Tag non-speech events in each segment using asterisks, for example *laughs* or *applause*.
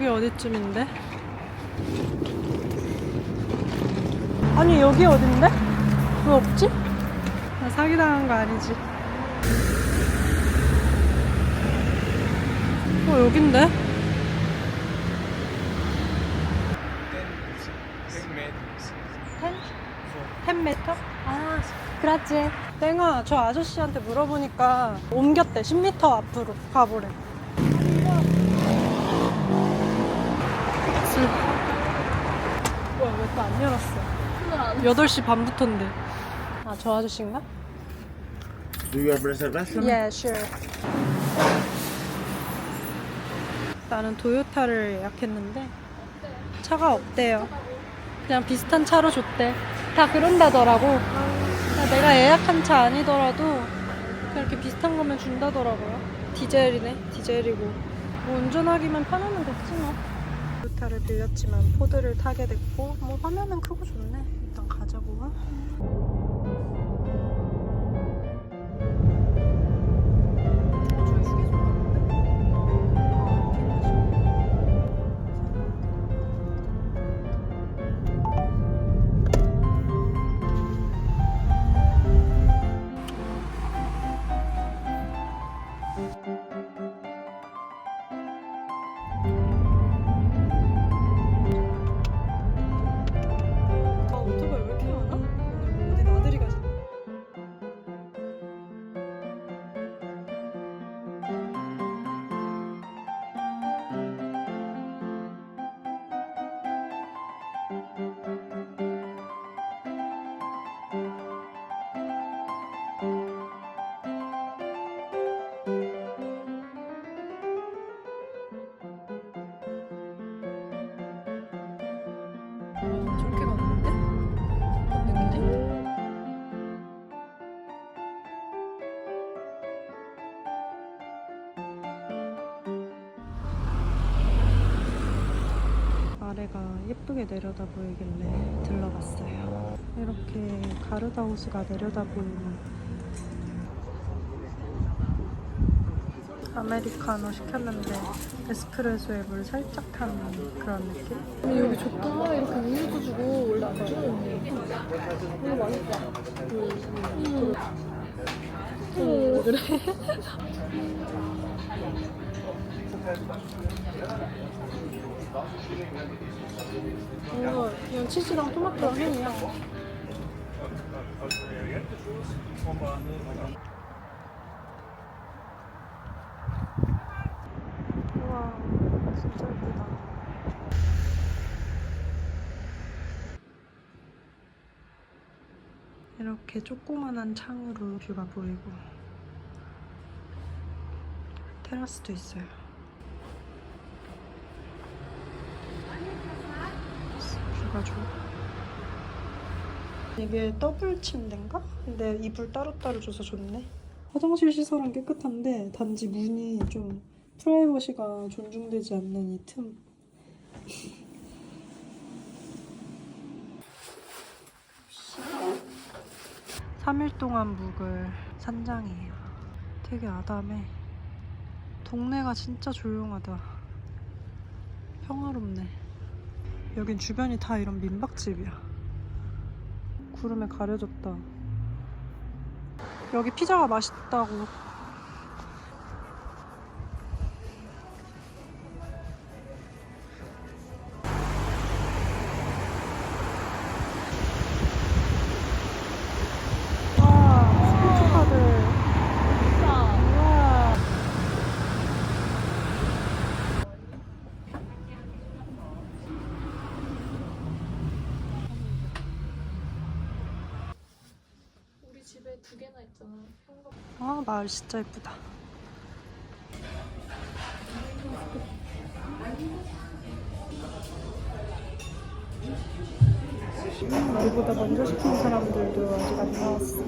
여기 어디쯤인데? 아니 여기 어딘데? 왜 없지? 나 사기당한 거 아니지? 어 여긴데? 10? 10m? 아, 그렇지. 땡아, 저 아저씨한테 물어보니까 옮겼대. 10m 앞으로 가보래. 술. 뭐야, 왜 또 안 열었어? 8시 반부터인데. 아, 저 아저씨인가? Do you have reservation? Yeah, sure. 나는 도요타를 예약했는데 차가 없대요. 그냥 비슷한 차로 줬대. 다 그런다더라고. 그냥 내가 예약한 차 아니더라도 그냥 이렇게 비슷한 거면 준다더라고요. 디젤이네, 디젤이고. 뭐 운전하기만 편하면 됐지 뭐. 도요타를 빌렸지만 포드를 타게 됐고 뭐 화면은 크고 좋네. 예쁘게 내려다 보이길래 들러봤어요. 이렇게 가르다우스가 내려다 보이는 아메리카노 시켰는데 에스프레소에 물 살짝 탄 그런 느낌? 근데 여기 좋다. 이렇게 우유도 주고 원래 안 주는데. 이거 맛있다. 음. 음. 그래. 이거 그냥 치즈랑 토마토랑 햄이야. 이렇게 조그만한 창으로 뷰가 보이고 테라스도 있어요. 좋아. 이게 더블 침대인가? 근데 이불 따로따로 줘서 좋네. 화장실 시설은 깨끗한데 단지 문이 좀 프라이버시가 존중되지 않는 이 틈. 삼일 동안 묵을 산장이에요. 되게 아담해. 동네가 진짜 조용하다. 평화롭네. 여긴 주변이 다 이런 민박집이야. 구름에 가려졌다. 여기 피자가 맛있다고. 마을 진짜 예쁘다. 우리보다 먼저 시킨 사람들도 아직 안 나왔어.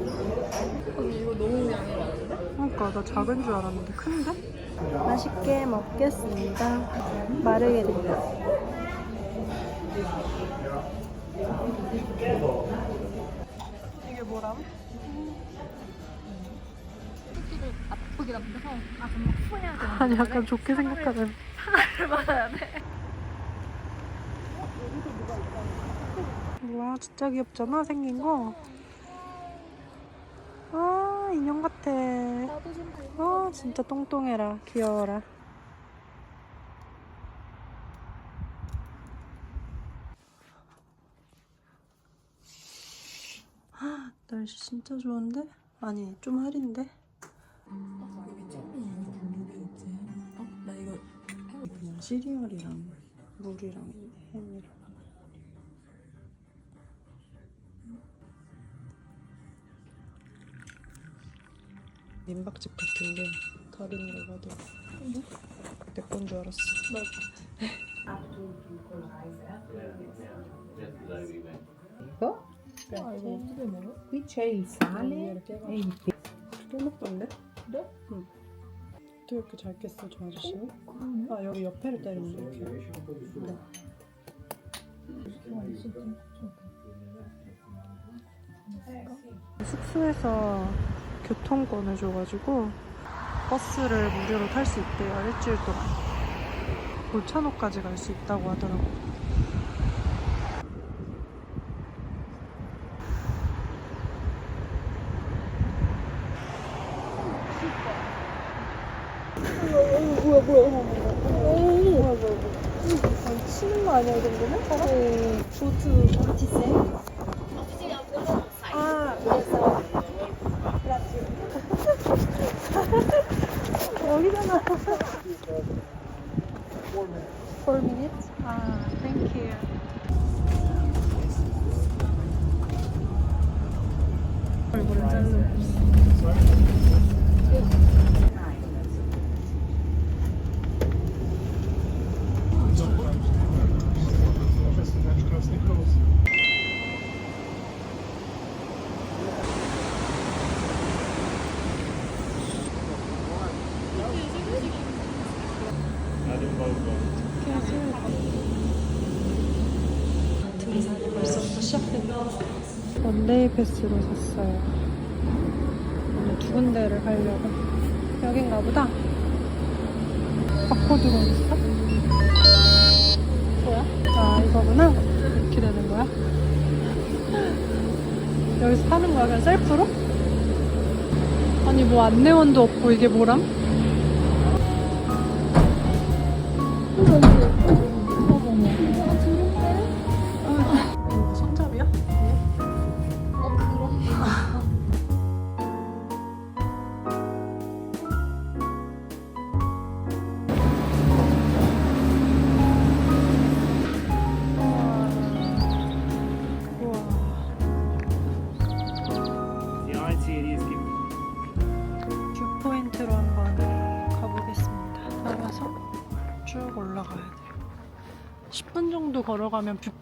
언니 이거 너무 양이 많은데? 그러니까 나 작은 줄 알았는데 큰데? 맛있게 먹겠습니다. 마르게리타. 이게 뭐람? 예쁘게 나쁜데서 아 정말 후회해야 되는 아니 약간 좋게 생각하는 상을 받아야 돼 우와 진짜 귀엽잖아 생긴 거 아, 인형 같아. 아, 진짜 똥똥해라. 귀여워라. 날씨 진짜 좋은데? 아니, 좀 흐린데? 나 이거 그냥 시리얼이랑 물이랑 햄이랑 민박집 같은데 다른 거 봐도 내 건 줄 알았어 아 이거 어떻게 먹어? Qui c'è il sale e il pepe. 깨먹던데? 그래? 응. 어떻게 이렇게 잘 깼어 저 아저씨는? 아 여기 옆에를 때리는데 이렇게. 네. 숙소에서 교통권을 줘가지고 버스를 무료로 탈 수 있대요. 일주일 동안. 볼차노까지 갈 수 있다고 하더라고 뭐야 뭐야 어머 어머 뭐야 뭐야 뭐야 치는 거 아니야 이 정도면? 어 보트 같이세 아 여기잖아 4 minutes? 아 땡큐 얼굴은 자르고 등산이 벌써부터 시작됐네. 원데이 패스로 샀어요. 오늘 두 군데를 가려고. 여긴가 보다. 바코드가 있어? 뭐야? 아, 이거구나. 이렇게 되는 거야? *gasps* 여기서 사는 거야? 그냥 셀프로? 아니, 뭐 안내원도 없고 이게 뭐람?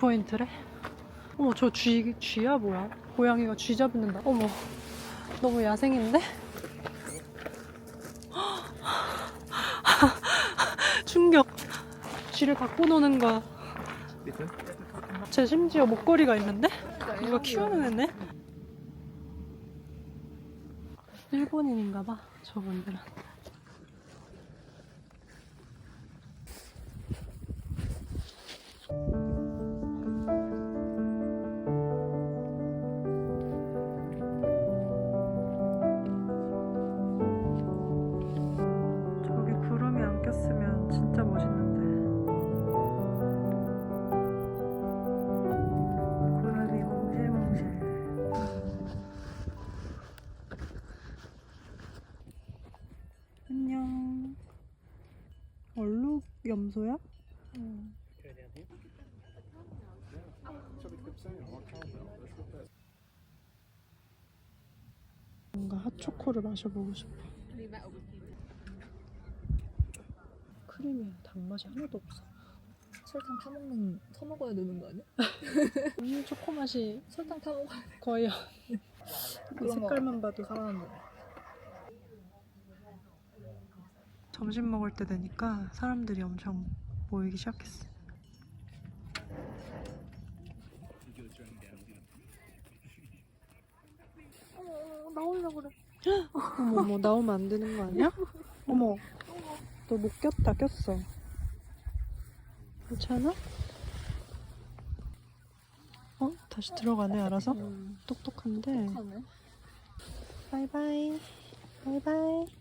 포인트래? 어머, 저 쥐, 쥐야 뭐야? 고양이가 쥐 잡는다. 어머, 너무 야생인데? *laughs* 충격. 쥐를 갖고 노는 거야. 쟤 심지어 목걸이가 있는데? 누가 키우는 애네? 일본인인가 봐, 저분들은. 염소야? 뭔가 핫초코를 마셔보고 싶어. 크림이 단맛이 하나도 없어. 설탕 타먹는 타먹어야 되는 거 아니야? 음, 초코 맛이 설탕 타먹어야 돼 거의 그런 색깔만 봐도 사람들 점심 먹을 때 되니까 사람들이 엄청 모이기 시작했어. 어 나오려고 그래 어머, 어머, 나오면 안 되는 거 아니야? 어머, 너 못 꼈다, 꼈어. 괜찮아? 어? 다시 들어가네 알아서. 똑똑한데. 하네. 바이바이. 바이바이.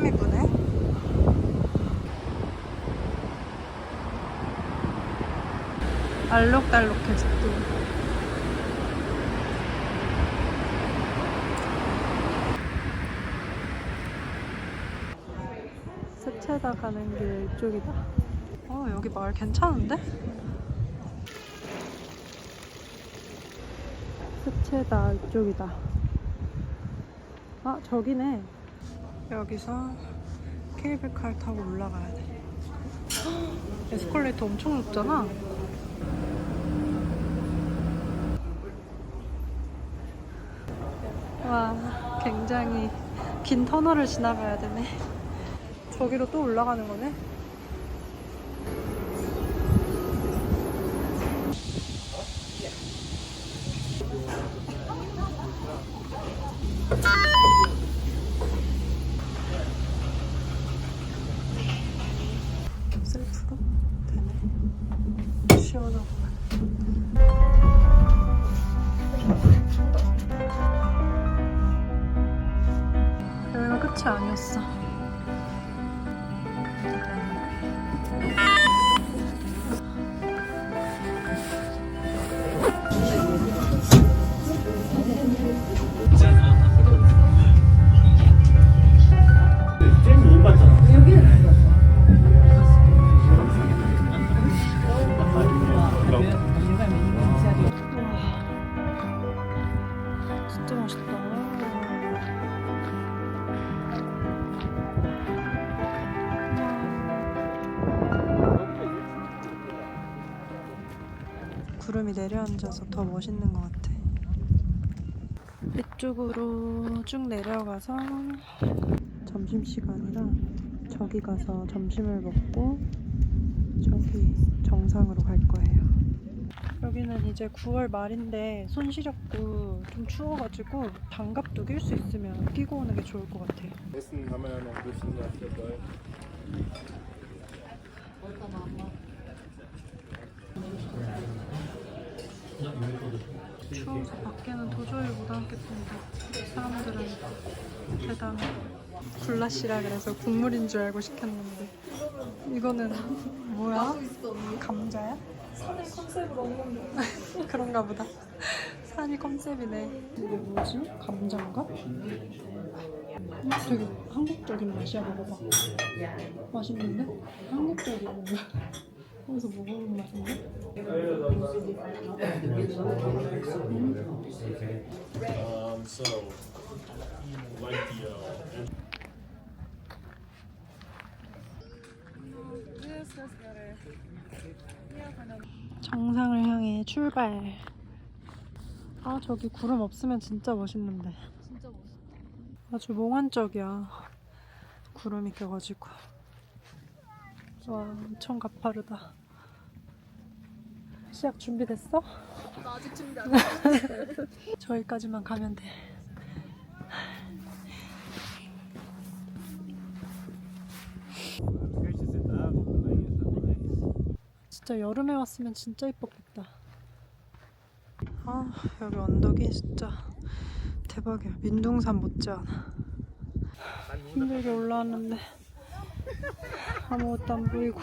바람이 부네. 알록달록해졌어. 세체다 가는 길 이쪽이다. 어, 여기 마을 괜찮은데? 세체다 이쪽이다. 아, 저기네. 여기서 케이블카를 타고 올라가야 돼. 헉, 에스컬레이터 엄청 높잖아. 와, 굉장히 긴 터널을 지나가야 되네. 저기로 또 올라가는 거네. 내려앉아서 더 멋있는 것 같아. 이쪽으로 쭉 내려가서 점심시간이라 저기 가서 점심을 먹고 저기 정상으로 갈 거예요. 여기는 이제 9월 말인데 손 시렵고 좀 추워가지고 장갑도 낄 수 있으면 끼고 오는 게 좋을 것 같아요. 추워서 밖에는 도저히 못 앉겠던데 사람들은 대단해. 굴라시라 그래서 국물인 줄 알고 시켰는데 이거는 뭐야? 감자야? 산을 컨셉으로 없는데. *laughs* 그런가 보다. 산이 컨셉이네. 이게 뭐지? 감자인가? 음, 되게 한국적인 맛이야 먹어봐. 맛있는데? 한국적인 뭔가 거기서 먹어본 맛인데? Um, so, like the, uh, 정상을 향해 출발. 아 저기 구름 없으면 진짜 멋있는데. 진짜. 아주 몽환적이야. 구름이 껴가지고. 와 엄청 가파르다. 시작 준비됐어? 나 아직 준비 안 *laughs* 했어. 저기까지만 가면 돼. 진짜 여름에 왔으면 진짜 이뻤겠다. 아 여기 언덕이 진짜 대박이야. 민둥산 못지않아. 힘들게 올라왔는데 아무것도 안 보이고.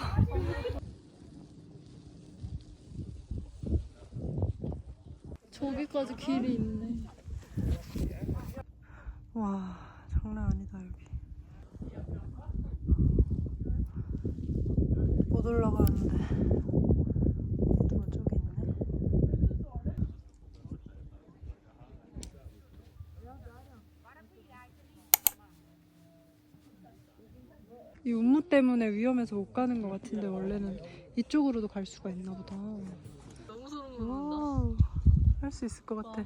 저기까지 길이 있네. 와 장난 아니다 여기 못 올라가는데 또 저기 있네 이 운무 때문에 위험해서 못 가는 것 같은데 원래는 이쪽으로도 갈 수가 있나 보다. 너무 소름 돋는다. 할 수 있을 것 같아.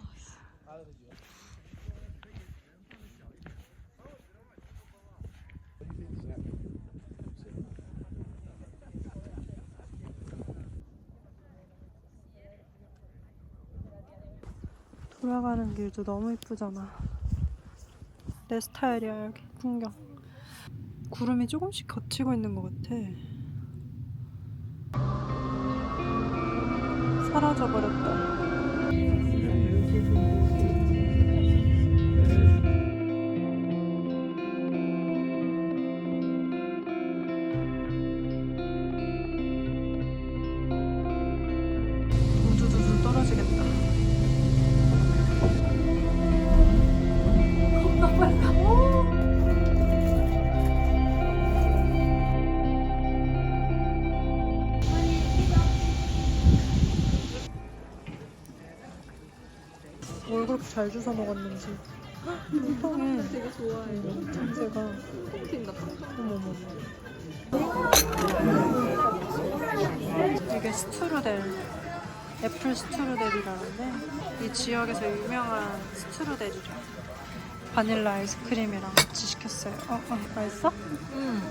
돌아가는 길도 너무 이쁘잖아. 내 스타일이야 여기 풍경. 구름이 조금씩 걷히고 있는 것 같아. 사라져버렸다. 잘 주워 먹었는지. 통통해. 되게 좋아해. 참새가. 통튄다. 어머머. 이게 스트루델. 애플 스트루델이라는데 이 지역에서 유명한 스트루델이래. 바닐라 아이스크림이랑 같이 시켰어요. 어, 어, 맛있어? 응.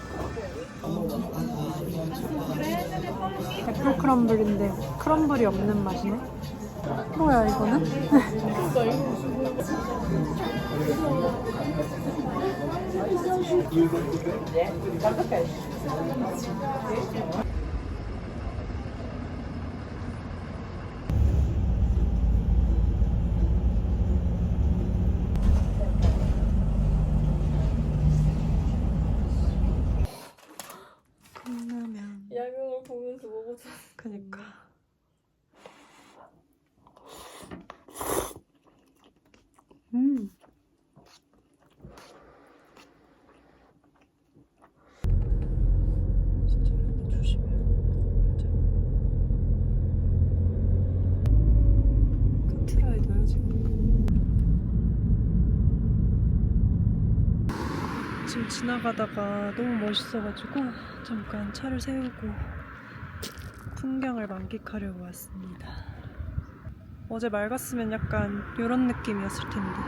애플 크럼블인데 크럼블이 없는 맛이네. 뭐야 이거는? 그러니까 이거 무슨 컵라면. 야경을 보면서 먹어줘. 그니까. 음. 진짜 이런 데 조심해. 진짜. 카트라이더야 지금. 지금 지나가다가 너무 멋있어가지고 잠깐 차를 세우고 풍경을 만끽하려고 왔습니다. 어제 맑았으면 약간 이런 느낌이었을 텐데.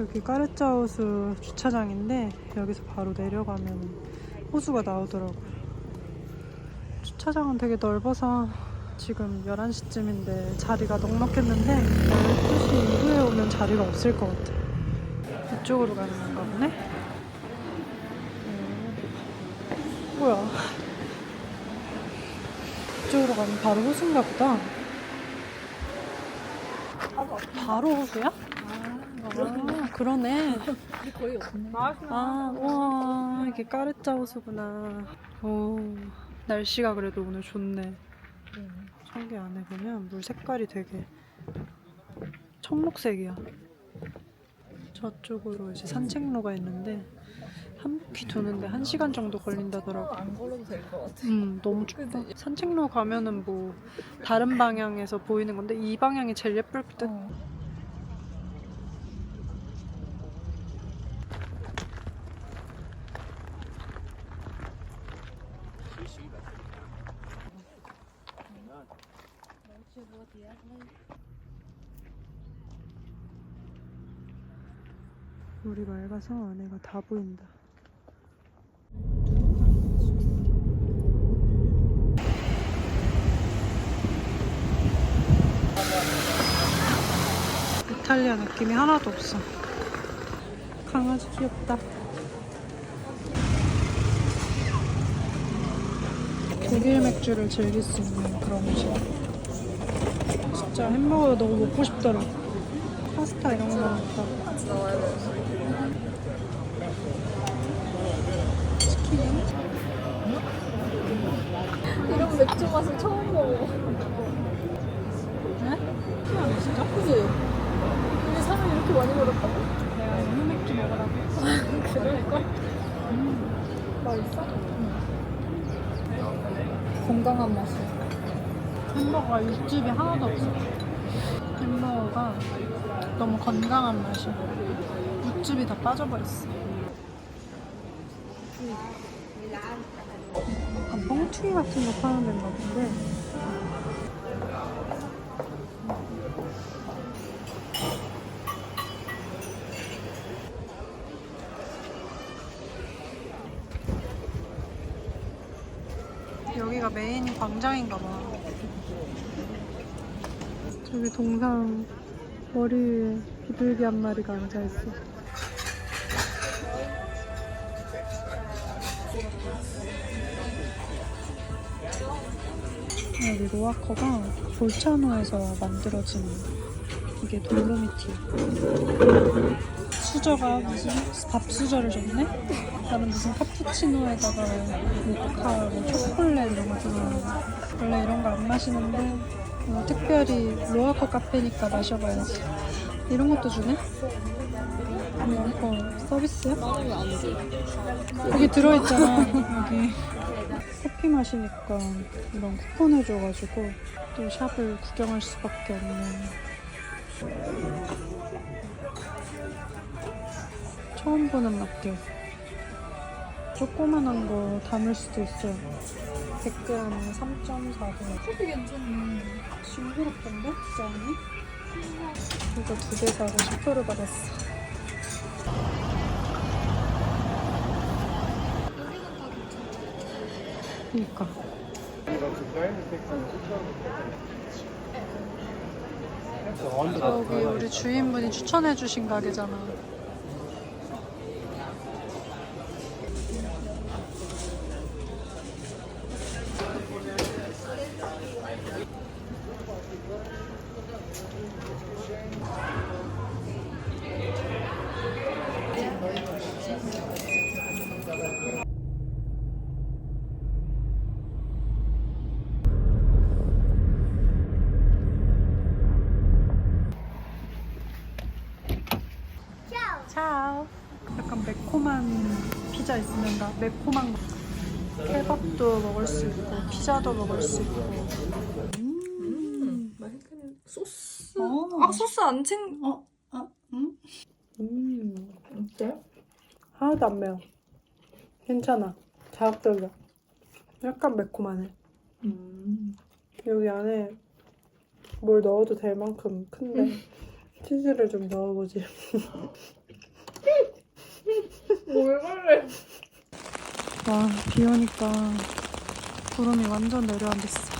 여기 까르짜호수 주차장인데 여기서 바로 내려가면 호수가 나오더라고요. 주차장은 되게 넓어서 지금 11시쯤인데 자리가 넉넉했는데 12시 이후에 오면 자리가 없을 것 같아요. 이쪽으로 가는 건가 보네? 음, 뭐야? 이쪽으로 가면 바로 호수인가 보다. 바로 호수야? 아, 그러네. 아, 와, 이게 까르짜 호수구나. 오, 날씨가 그래도 오늘 좋네. 저기 안에 보면 물 색깔이 되게 청록색이야. 저쪽으로 이제 산책로가 있는데 한 바퀴 도는데 한 시간 정도 걸린다더라고. 안 걸어도 될 것 같아. 음, 너무 춥다. 산책로 가면은 뭐 다른 방향에서 보이는 건데 이 방향이 제일 예쁠 듯. 어. 물이 맑아서 안에가 다 보인다. 이탈리아 느낌이 하나도 없어. 강아지 귀엽다. 독일 맥주를 즐길 수 있는 그런 곳이야. 진짜 햄버거 너무 먹고 싶더라고. 파스타 이런 거 먹다. 나와야 돼. 이런 맥주 맛은 처음 먹어. 네? 진짜? 그지? 이게 사람이 이렇게 많이 먹었다고? 내가 이 맥주 먹으라고. 그럴걸? 맛있어? 건강한 맛이 야. 햄버거가 육즙이 하나도 없어. 햄버거가 너무 건강한 맛이야. 육즙이 다 빠져버렸어. 약간 뻥튀기 같은 거 파는 데인가 본데. 여기가 메인 광장인가 봐. 저기 동상 머리 위에 비둘기 한 마리가 앉아있어. 여기 로아커가 볼차노에서 만들어진 이게 돌로미티. 수저가 무슨 밥수저를 줬네? 나는 무슨 카푸치노에다가 모카, 뭐 초콜릿 이런 거 들어오는 원래 이런 거 안 마시는데 어, 특별히 로아커 카페니까 마셔봐야지. 이런 것도 주네? 이런 거 서비스야? 여기 들어있잖아. 여기 커피 마시니까 이런 쿠폰 해줘가지고 또 샵을 구경할 수밖에 없네. 처음 보는 맛들. 조그만한 거 담을 수도 있어요. 100g 3.4도. 커피 괜찮네. 싱그럽던데? 짠이? 이거 두 개 사고 10% 받았어. 그니까. 여기 우리 주인분이 추천해주신 가게잖아. 차오. 약간 매콤한 피자 있으면 나 매콤한 거. 케밥도 먹을 수 있고 피자도 먹을 수 있고. 음, 맛있겠네. 소스. 어. 아, 소스 안 챙. 어, 아, 음. 음. 어때? 하나도 안 매워. 괜찮아. 자극적이야. 약간 매콤하네. 음. 여기 안에 뭘 넣어도 될 만큼 큰데 치즈를 좀 넣어보지. *laughs* 뭘 말래? 와, 비 오니까 구름이 완전 내려앉았어.